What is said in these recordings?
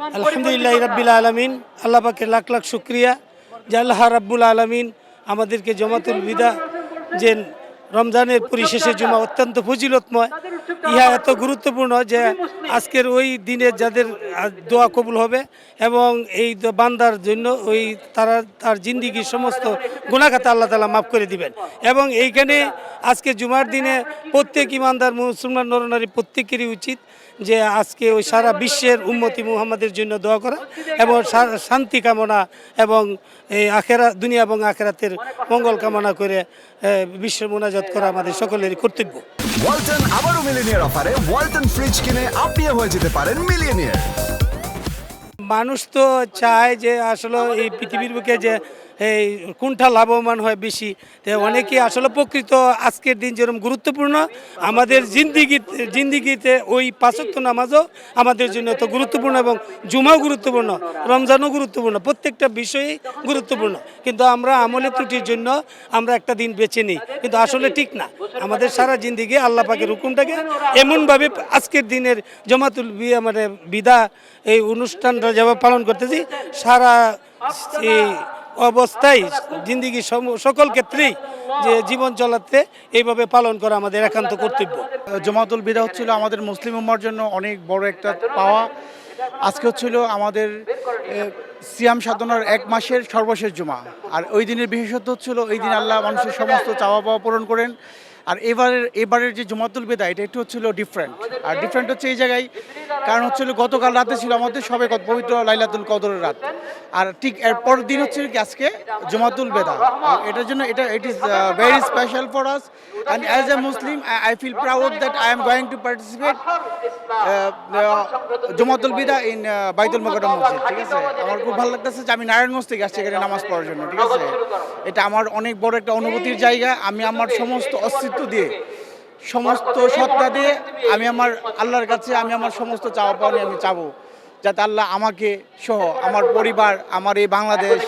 আলহামদুলিল্লাহ রাব্বিল আলমিন, আল্লাহ পাকের লাখ লাখ শুক্রিয়া। যে আল্লাহ রাব্বুল আলমিন আমাদেরকে জমাতুল বিদা, যে রমজানের পরিশেষে জমা অত্যন্ত ফজিলতময়। ইহা এত গুরুত্বপূর্ণ যে আজকের ওই দিনে যাদের দোয়া কবুল হবে এবং এই বান্দার জন্য ওই তারা, তার জিন্দিগির সমস্ত গুণাখাতা আল্লাহ তালা মাফ করে দিবেন। এবং এইখানে আজকে জুমার দিনে প্রত্যেক ইমানদার মুসলমান নরনারী প্রত্যেকেরই উচিত যে আজকে ওই সারা বিশ্বের উন্মতি মুহাম্মাদের জন্য দোয়া করা এবং শান্তি কামনা এবং এই আখেরা, দুনিয়া এবং আখেরাতের মঙ্গল কামনা করে বিশ্ব মোনাজাত করা আমাদের সকলেরই কর্তব্য। ওয়ালটন আবারও মিলিনিয়ার অফারে ওয়ালটন ফ্রিজ কিনে আপনিও হয়ে যেতে পারেন মিলিয়নিয়ার। মানুষ তো চায় যে আসলে এই পৃথিবীর বুকে যে এই কোনটা লাভবান হয় বেশি। তো অনেকেই আসলে প্রকৃত আজকের দিন যেরকম গুরুত্বপূর্ণ, আমাদের জিন্দিগি, জিন্দিগিতে ওই পাঁচত্ব নামাজও আমাদের জন্য তো গুরুত্বপূর্ণ এবং জুমাও গুরুত্বপূর্ণ, রমজানও গুরুত্বপূর্ণ, প্রত্যেকটা বিষয়ই গুরুত্বপূর্ণ। কিন্তু আমরা আমলে ত্রুটির জন্য আমরা একটা দিন বেছে নিই। কিন্তু আসলে ঠিক না। আমাদের সারা জিন্দিগি আল্লাহ পাকের হুকুমটাকে এমনভাবে আজকের দিনের জমাতুল বিয়া মানে বিদা এই অনুষ্ঠানটা যেভাবে পালন করতেছি। সারা অবস্থায় জিন্দিগি সকল ক্ষেত্রেই যে জীবন চলাতে এইভাবে পালন করা আমাদের একান্ত কর্তব্য। জমাতুল বিদা হচ্ছিল আমাদের মুসলিম উম্মার জন্য অনেক বড় একটা পাওয়া। আজকে হচ্ছিল আমাদের সিয়াম সাধনার এক মাসের সর্বশেষ জমা। আর ওই দিনের বিশেষত্ব হচ্ছিল ওই দিন আল্লাহ মানুষের সমস্ত চাওয়া পাওয়া পূরণ করেন। আর এবারের এবারের যে জমাতুল বেদা, এটা একটু হচ্ছিল ডিফারেন্ট আর ডিফারেন্ট হচ্ছে এই জায়গায়। কারণ হচ্ছিল গতকাল রাতে ছিল আমাদের সবে পবিত্র লাইলাতুল কদরের রাত। আর ঠিক এর পরের দিন হচ্ছে কি আজকে জমাতুল বেদা। এটার জন্য এটা it is very special for us and as a Muslim I feel proud that I am going to participate জমাতুল বিদা ইন বাইতুল মোকাররম মসজিদ, ঠিক আছে? আমার খুব ভালো লাগতেছে যে আমি নারায়ণগঞ্জ থেকে আসছি এখানে নামাজ পড়ার জন্য, ঠিক আছে? এটা আমার অনেক বড় একটা অনুভূতির জায়গা। আমি আমার সমস্ত অস্তিত্ব দিয়ে সমস্ত সত্তা দিয়ে আমি আমার আল্লাহর কাছে আমি আমার সমস্ত চাওয়া পাওয়া নিয়ে আমি চাবো যাতে আল্লাহ আমাকে সহ আমার পরিবার আমার এই বাংলাদেশ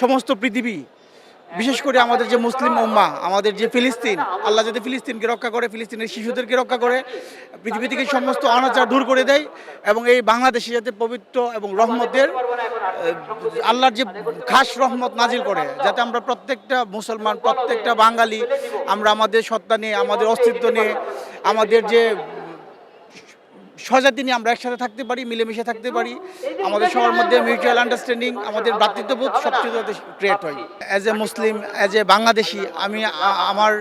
সমস্ত পৃথিবী বিশেষ করে আমাদের যে মুসলিম উম্মা আমাদের যে ফিলিস্তিন আল্লাহ যাতে ফিলিস্তিনকে রক্ষা করে ফিলিস্তিনের শিশুদেরকে রক্ষা করে পৃথিবী থেকে সমস্ত অনাচার দূর করে দেয় এবং এই বাংলাদেশে যাতে পবিত্র এবং রহমতের আল্লাহর যে খাস রহমত নাজিল করে, যাতে আমরা প্রত্যেকটা মুসলমান, প্রত্যেকটা বাঙালি, আমরা আমাদের সত্তা নিয়ে, আমাদের অস্তিত্ব নিয়ে, আমাদের যে স্বজাতি নিয়ে আমরা একসাথে থাকতে পারি, মিলেমিশে থাকতে পারি, আমাদের সবার মধ্যে মিউচুয়াল আন্ডারস্ট্যান্ডিং আমাদের ভ্রাতৃত্ববোধ সবচেয়ে ক্রিয়েট হয়। As a Muslim as a Bangladeshi, আমি আমার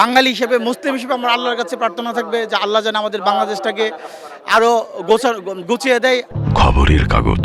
বাঙালি হিসেবে মুসলিম হিসেবে আমার আল্লাহর কাছে প্রার্থনা থাকবে যে আল্লাহ যেন আমাদের বাংলাদেশটাকে আরও গোছা গুছিয়ে দেয়। খবরের কাগজ।